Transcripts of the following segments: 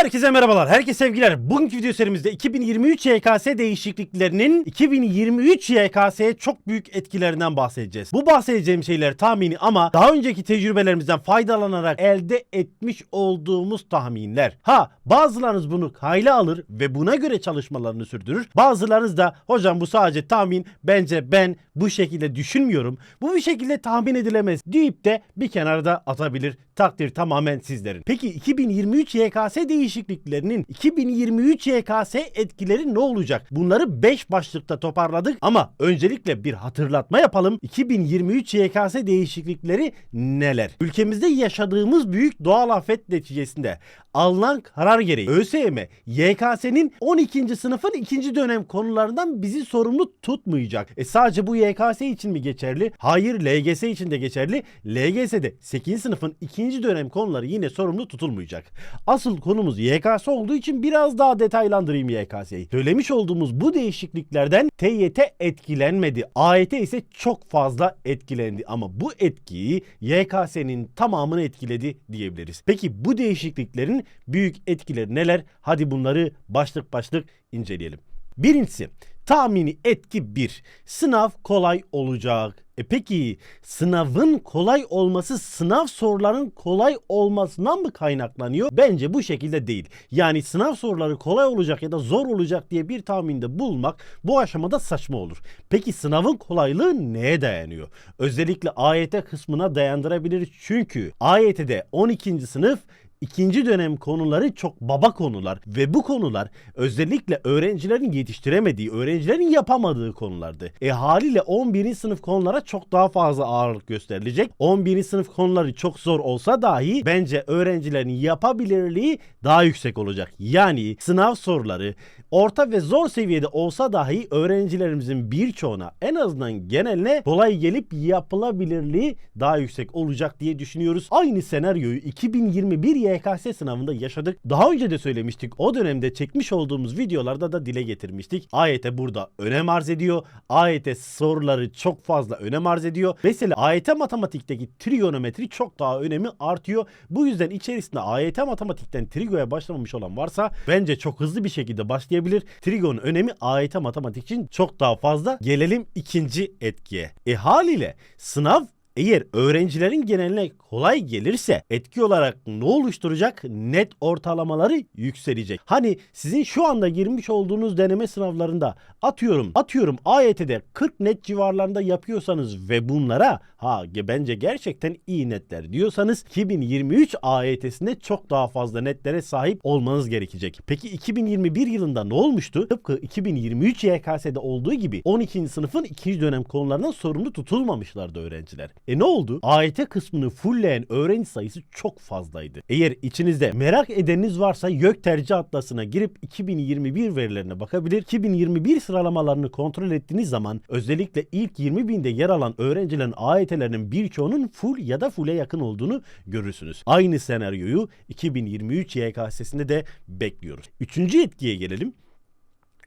Herkese merhabalar, herkese sevgiler. Bugünkü video serimizde 2023 YKS değişikliklerinin 2023 YKS'ye çok büyük etkilerinden bahsedeceğiz. Bu bahsedeceğim şeyler tahmini ama daha önceki tecrübelerimizden faydalanarak elde etmiş olduğumuz tahminler. Ha bazılarınız bunu kayla alır ve buna göre çalışmalarını sürdürür. Bazılarınız da hocam bu sadece tahmin bence ben bu şekilde düşünmüyorum. Bu bir şekilde tahmin edilemez deyip de bir kenarda atabilir. Takdir tamamen sizlerin. Peki 2023 YKS değişikliklerinin 2023 YKS etkileri ne olacak? Bunları 5 başlıkta toparladık ama öncelikle bir hatırlatma yapalım. 2023 YKS değişiklikleri neler? Ülkemizde yaşadığımız büyük doğal afet neticesinde alınan karar gereği ÖSYM YKS'nin 12. sınıfın 2. dönem konularından bizi sorumlu tutmayacak. E sadece bu YKS için mi geçerli? Hayır LGS için de geçerli. LGS'de 8. sınıfın 2. dönem konuları yine sorumlu tutulmayacak. Asıl konumuz YKS olduğu için biraz daha detaylandırayım YKS'yi. Söylemiş olduğumuz bu değişikliklerden TYT etkilenmedi. AYT ise çok fazla etkilendi ama bu etkiyi YKS'nin tamamını etkiledi diyebiliriz. Peki bu değişikliklerin büyük etkileri neler? Hadi bunları başlık başlık inceleyelim. Birincisi tahmini etki 1. Sınav kolay olacak. E peki sınavın kolay olması sınav soruların kolay olmasından mı kaynaklanıyor? Bence bu şekilde değil. Yani sınav soruları kolay olacak ya da zor olacak diye bir tahminde bulmak bu aşamada saçma olur. Peki sınavın kolaylığı neye dayanıyor? Özellikle AYT kısmına dayandırabilir çünkü AYT'de 12. sınıf İkinci dönem konuları çok baba konular ve bu konular özellikle öğrencilerin yetiştiremediği, öğrencilerin yapamadığı konulardı. E haliyle 11. sınıf konulara çok daha fazla ağırlık gösterilecek. 11. sınıf konuları çok zor olsa dahi bence öğrencilerin yapabilirliği daha yüksek olacak. Yani sınav soruları orta ve zor seviyede olsa dahi öğrencilerimizin birçoğuna en azından geneline kolay gelip yapılabilirliği daha yüksek olacak diye düşünüyoruz. Aynı senaryoyu 2021 YKS sınavında yaşadık. Daha önce de söylemiştik. O dönemde çekmiş olduğumuz videolarda da dile getirmiştik. AYT burada önem arz ediyor. AYT soruları çok fazla önem arz ediyor. Mesela AYT matematikteki trigonometri çok daha önemi artıyor. Bu yüzden içerisinde AYT matematikten trigoya başlamamış olan varsa bence çok hızlı bir şekilde başlayabilir. Trigonun önemi AYT matematik için çok daha fazla. Gelelim ikinci etkiye. E haliyle sınav eğer öğrencilerin geneline kolay gelirse etki olarak ne oluşturacak? Net ortalamaları yükselecek. Hani sizin şu anda girmiş olduğunuz deneme sınavlarında atıyorum atıyorum AYT'de 40 net civarlarında yapıyorsanız ve bunlara ha bence gerçekten iyi netler diyorsanız 2023 AYT'sinde çok daha fazla netlere sahip olmanız gerekecek. Peki 2021 yılında ne olmuştu? Tıpkı 2023 YKS'de olduğu gibi 12. sınıfın 2. dönem konularından sorumlu tutulmamışlardı öğrenciler. E ne oldu? AYT kısmını fullleyen öğrenci sayısı çok fazlaydı. Eğer içinizde merak edeniniz varsa YÖK tercih atlasına girip 2021 verilerine bakabilir. 2021 sıralamalarını kontrol ettiğiniz zaman özellikle ilk 20 binde yer alan öğrencilerin AYT'lerinin birçoğunun full ya da full'e yakın olduğunu görürsünüz. Aynı senaryoyu 2023 YKS'sinde de bekliyoruz. Üçüncü etkiye gelelim.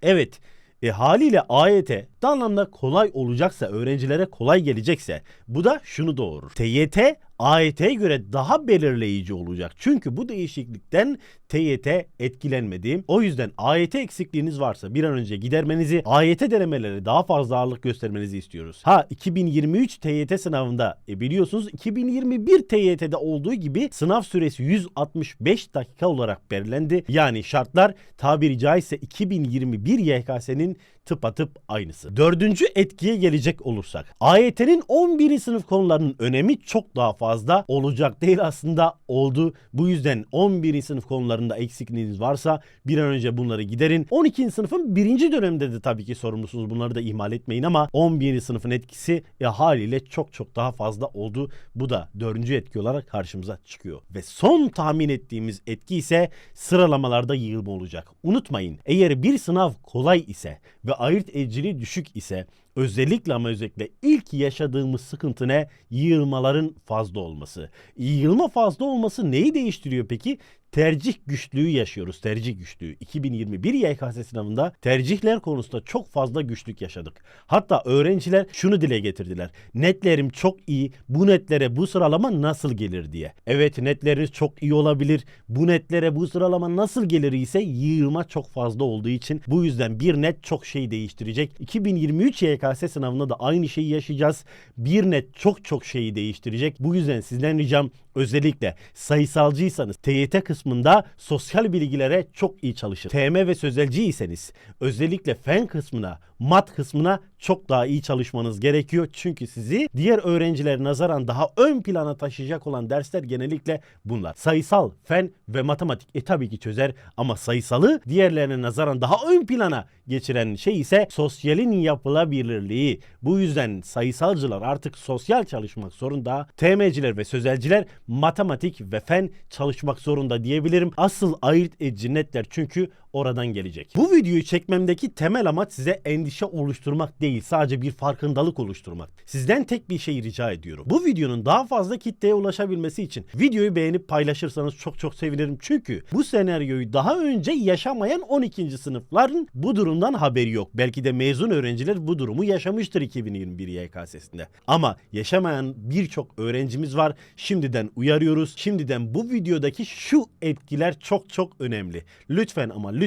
Evet, e, haliyle AYT da anlamda kolay olacaksa, öğrencilere kolay gelecekse bu da şunu doğurur. TYT AYT'ye göre daha belirleyici olacak. Çünkü bu değişiklikten TYT etkilenmedi. O yüzden AYT eksikliğiniz varsa bir an önce gidermenizi, AYT denemeleri daha fazla ağırlık göstermenizi istiyoruz. Ha 2023 TYT sınavında e, biliyorsunuz 2021 TYT'de olduğu gibi sınav süresi 165 dakika olarak belirlendi. Yani şartlar tabiri caizse 2021 YKS'nin tıpatıp aynısı. Dördüncü etkiye gelecek olursak. AYT'nin 11. sınıf konularının önemi çok daha fazla olacak değil aslında oldu. Bu yüzden 11. sınıf konularında eksikliğiniz varsa bir an önce bunları giderin. 12. sınıfın birinci döneminde de tabii ki sorumlusunuz. Bunları da ihmal etmeyin ama 11. sınıfın etkisi ya haliyle çok çok daha fazla oldu. Bu da dördüncü etki olarak karşımıza çıkıyor. Ve son tahmin ettiğimiz etki ise sıralamalarda yığılma olacak. Unutmayın eğer bir sınav kolay ise ve ayırt ediciliği düşük ise Özellikle ama özellikle ilk yaşadığımız sıkıntı ne? Yığılmaların fazla olması. Yığılma fazla olması neyi değiştiriyor peki? tercih güçlüğü yaşıyoruz. Tercih güçlüğü. 2021 YKS sınavında tercihler konusunda çok fazla güçlük yaşadık. Hatta öğrenciler şunu dile getirdiler. Netlerim çok iyi. Bu netlere bu sıralama nasıl gelir diye. Evet netleriniz çok iyi olabilir. Bu netlere bu sıralama nasıl gelir ise yığılma çok fazla olduğu için bu yüzden bir net çok şey değiştirecek. 2023 YKS sınavında da aynı şeyi yaşayacağız. Bir net çok çok şeyi değiştirecek. Bu yüzden sizden ricam Özellikle sayısalcıysanız TYT kısmında sosyal bilgilere çok iyi çalışın. TM ve sözelciyseniz özellikle fen kısmına, mat kısmına çok daha iyi çalışmanız gerekiyor. Çünkü sizi diğer öğrencilere nazaran daha ön plana taşıyacak olan dersler genellikle bunlar. Sayısal, fen ve matematik e tabii ki çözer ama sayısalı diğerlerine nazaran daha ön plana geçiren şey ise sosyalin yapılabilirliği. Bu yüzden sayısalcılar artık sosyal çalışmak zorunda. TM'ciler ve sözelciler matematik ve fen çalışmak zorunda diyebilirim. Asıl ayırt edici netler çünkü oradan gelecek. Bu videoyu çekmemdeki temel amaç size endişe oluşturmak değil, sadece bir farkındalık oluşturmak. Sizden tek bir şey rica ediyorum. Bu videonun daha fazla kitleye ulaşabilmesi için videoyu beğenip paylaşırsanız çok çok sevinirim. Çünkü bu senaryoyu daha önce yaşamayan 12. sınıfların bu durumdan haberi yok. Belki de mezun öğrenciler bu durumu yaşamıştır 2021 YKS'sinde. Ama yaşamayan birçok öğrencimiz var. Şimdiden uyarıyoruz. Şimdiden bu videodaki şu etkiler çok çok önemli. Lütfen ama lütfen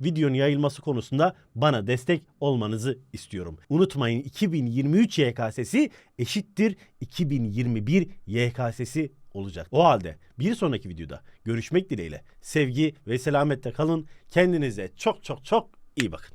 videonun yayılması konusunda bana destek olmanızı istiyorum. Unutmayın 2023 YKS'si eşittir 2021 YKS'si olacak. O halde bir sonraki videoda görüşmek dileğiyle sevgi ve selametle kalın. Kendinize çok çok çok iyi bakın.